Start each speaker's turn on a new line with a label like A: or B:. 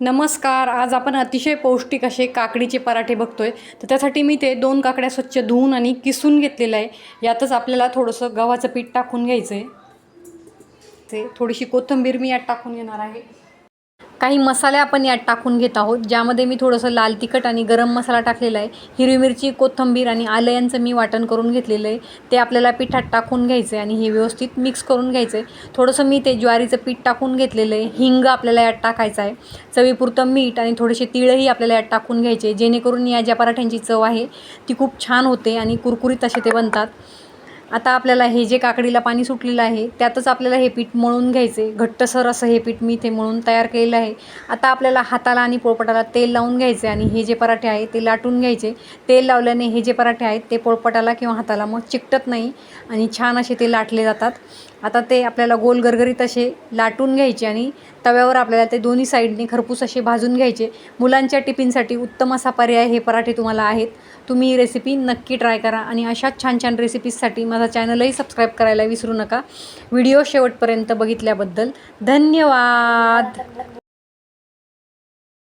A: नमस्कार आज आपण अतिशय पौष्टिक असे काकडीचे पराठे बघतोय. तर त्यासाठी मी ते दोन काकड्या स्वच्छ धुवून आणि किसून घेतलेलं आहे. यातच आपल्याला थोडंसं गव्हाचं पीठ टाकून घ्यायचं आहे ते थोडीशी कोथिंबीर मी यात टाकून घेणार आहे. काही मसाले आपण यात टाकून घेत आहोत ज्यामध्ये मी थोडंसं लाल तिखट आणि गरम मसाला टाकलेला आहे. हिरवी मिरची कोथिंबीर आणि आलं यांचं मी वाटण करून घेतलेलं आहे. ते आपल्याला पिठात टाकून घ्यायचं आहे आणि हे व्यवस्थित मिक्स करून घ्यायचं आहे थोडंसं मी ते ज्वारीचं पीठ टाकून घेतलेलं आहे. हिंग आपल्याला यात टाकायचं आहे. चवीपुरतं मीठ आणि थोडेसे तिळही आपल्याला यात टाकून घ्यायचे जेणेकरून या ज्या पराठ्यांची चव आहे ती खूप छान होते आणि कुरकुरीत असे ते बनतात. आता आपल्याला हे जे काकडीला पाणी सुटलेलं आहे त्यातच आपल्याला हे पीठ मळून घ्यायचे. घट्टसर असं हे पीठ मी ते मळून तयार केलेलं आहे. आता आपल्याला हाताला आणि पोळपटाला तेल लावून घ्यायचे आणि हे जे पराठे आहे ते लाटून घ्यायचे. तेल लावल्याने हे जे पराठे आहेत ते पोळपटाला किंवा हाताला मग चिकटत नाही आणि छान असे ते लाटले जातात. आता ते आपल्याला गोल गरगरीत असे लाटून घ्यायचे आणि तव्यावर आपल्याला ते दोन्ही साईडने खरपूस असे भाजून घ्यायचे. मुलांच्या टिफिनसाठी उत्तम असा पर्याय हे पराठे तुम्हाला आहेत. तुम्ही ही रेसिपी नक्की ट्राय करा आणि अशाच छान छान रेसिपीजसाठी माझा चॅनलही सबस्क्राईब करायला विसरू नका. व्हिडिओ शेवटपर्यंत बघितल्याबद्दल धन्यवाद.